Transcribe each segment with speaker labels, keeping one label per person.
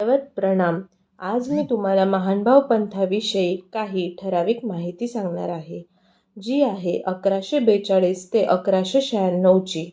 Speaker 1: दवत प्रणाम. आज मी तुम्हाला महानुभाव पंथाविषयी काही ठराविक माहिती सांगणार आहे जी आहे अकराशे बेचाळीस ते अकराशे शहाण्णवची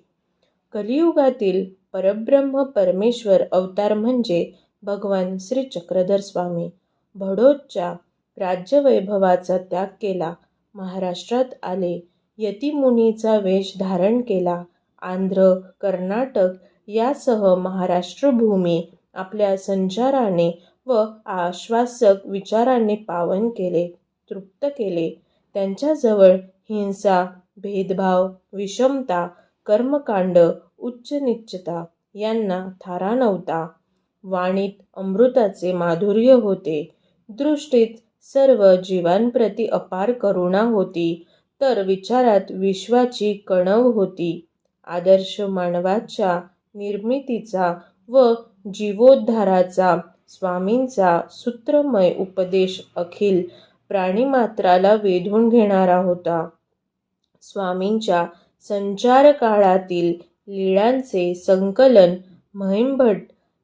Speaker 1: कलियुगातील परब्रह्म परमेश्वर अवतार म्हणजे भगवान श्री चक्रधर स्वामी. भडोदच्या राज्यवैभवाचा त्याग केला महाराष्ट्रात आले यतिमुनीचा वेश धारण केला आंध्र कर्नाटक यासह महाराष्ट्रभूमी आपल्या संचाराने व आश्वासक विचारांनी पावन केले तृप्त केले. त्यांच्याजवळ हिंसा भेदभाव विषमता कर्मकांड उच्च नीचता यांना थारा नव्हता. वाणीत अमृताचे माधुर्य होते. दृष्टीत सर्व जीवांप्रती अपार करुणा होती तर विचारात विश्वाची कणव होती. आदर्श मानवाच्या निर्मितीचा व जीवोद्धाराचा स्वामींचा सूत्रमय उपदेश अखिल प्राणिमात्राला वेधून घेणारा होता. स्वामींच्या संचार काळातील लीळांचे संकलन महिमभट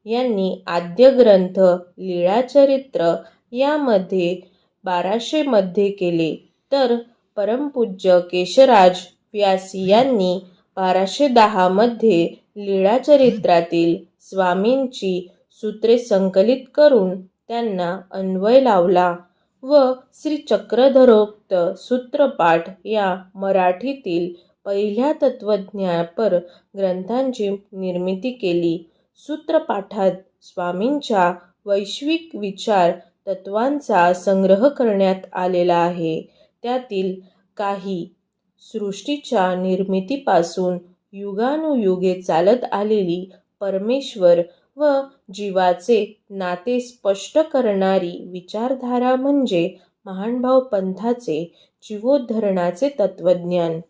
Speaker 1: यांनी आद्य ग्रंथ लीळाचरित्र यामध्ये बाराशे मध्ये केले. तर परमपूज्य केशराज व्यासी यांनी बाराशे दहामध्ये लीळाचरित्रातील स्वामींची सूत्रे संकलित करून त्यांना अन्वय लावला व श्री चक्रधरोक्त सूत्रपाठ या मराठीतील पहिल्या तत्वज्ञापर ग्रंथांची निर्मिती केली. सूत्रपाठात स्वामींच्या वैश्विक विचार तत्वांचा संग्रह करण्यात आलेला आहे. त्यातील काही सृष्टीच्या निर्मितीपासून युगानुयुगे चालत आलेली परमेश्वर व जीवाचे नाते स्पष्ट करणारी विचारधारा म्हणजे महानभाव पंथाचे जीवोद्धरणाचे तत्वज्ञान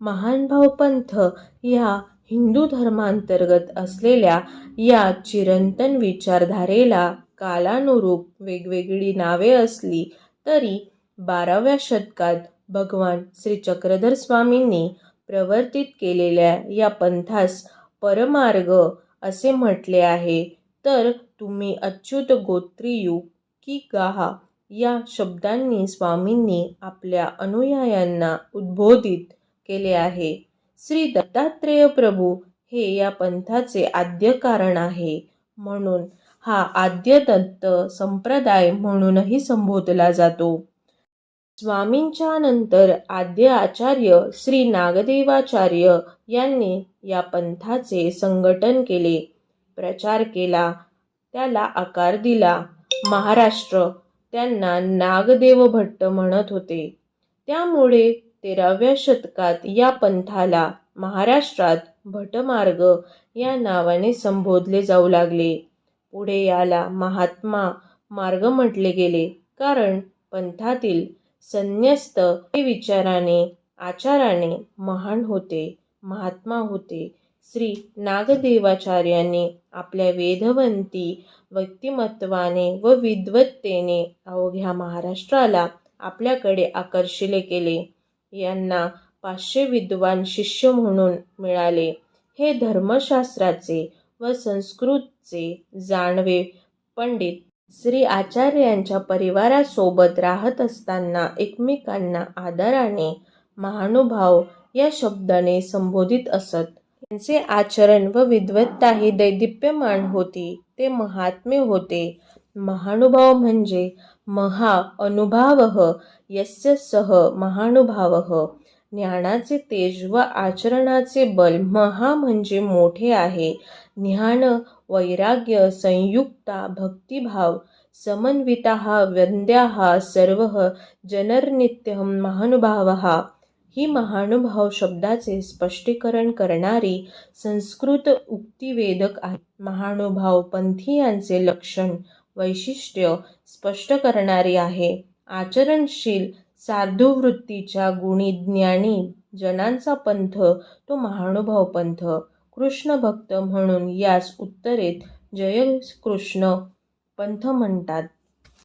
Speaker 1: महानभाव पंथ ह्या हिंदू धर्मांतर्गत असलेल्या या चिरंतन विचारधारेला कालानुरूप वेगवेगळी नावे असली तरी बाराव्या शतकात भगवान श्री चक्रधर स्वामींनी प्रवर्तित केलेल्या या पंथास परमार्ग असे म्हटले आहे. तर तुम्ही अच्युत गोत्रीयू की गाहा या शब्दांनी स्वामींनी आपल्या अनुयायांना उद्बोधित केले आहे. श्री दत्तात्रेय प्रभू हे या पंथाचे आद्य कारण आहे. म्हणून हा आद्य दत्त संप्रदाय म्हणूनही संबोधला जातो. स्वामींच्या नंतर आद्य आचार्य श्री नागदेवाचार्य यांनी या पंथाचे संघटन केले प्रचार केला त्याला आकार दिला. महाराष्ट्र त्यांना नागदेव भट्ट म्हणत होते. त्यामुळे तेराव्या शतकात या पंथाला महाराष्ट्रात भटमार्ग या नावाने संबोधले जाऊ लागले. पुढे याला महात्मा मार्ग म्हटले गेले कारण पंथातील संन्यस्त हे विचाराने आचाराने महान होते महात्मा होते. श्री नागदेवाचार्यांनी आपल्या वेदवंती व्यक्तिमत्वाने व विद्वत्तेने अवघ्या महाराष्ट्राला आपल्याकडे आकर्षिले केले. यांना पाचशे विद्वान शिष्य म्हणून मिळाले. हे धर्मशास्त्राचे व संस्कृतचे जाणवे पंडित श्री आचार्यांच्या परिवारासोबत राहत असताना एकमेकांना आदराने महानुभाव या शब्दाने संबोधित असत. त्यांचे आचरण व विद्वत्ता ही दैदिप्यमान होती ते महात्मे होते. महानुभाव म्हणजे महा अनुभावः यस्य सह महानुभावः. ज्ञानाचे तेज व आचरणाचे बल महा म्हणजे मोठे आहे. ज्ञान वैराग्य संयुक्ता भक्तिभाव समन्विताः वंद्या सर्व जनर्नित्यं महानुभावः. ही महानुभाव शब्दाचे स्पष्टीकरण करणारी संस्कृत उक्तिवेदक आहे महानुभाव पंथीयांचे लक्षण वैशिष्ट्य स्पष्ट करणारी आहे. आचरणशील साधुवृत्तीच्या गुणी ज्ञानी जनांचा पंथ तो महानुभाव पंथ. कृष्ण भक्त म्हणून यास उत्तरेत जयकृष्ण पंथ म्हणतात.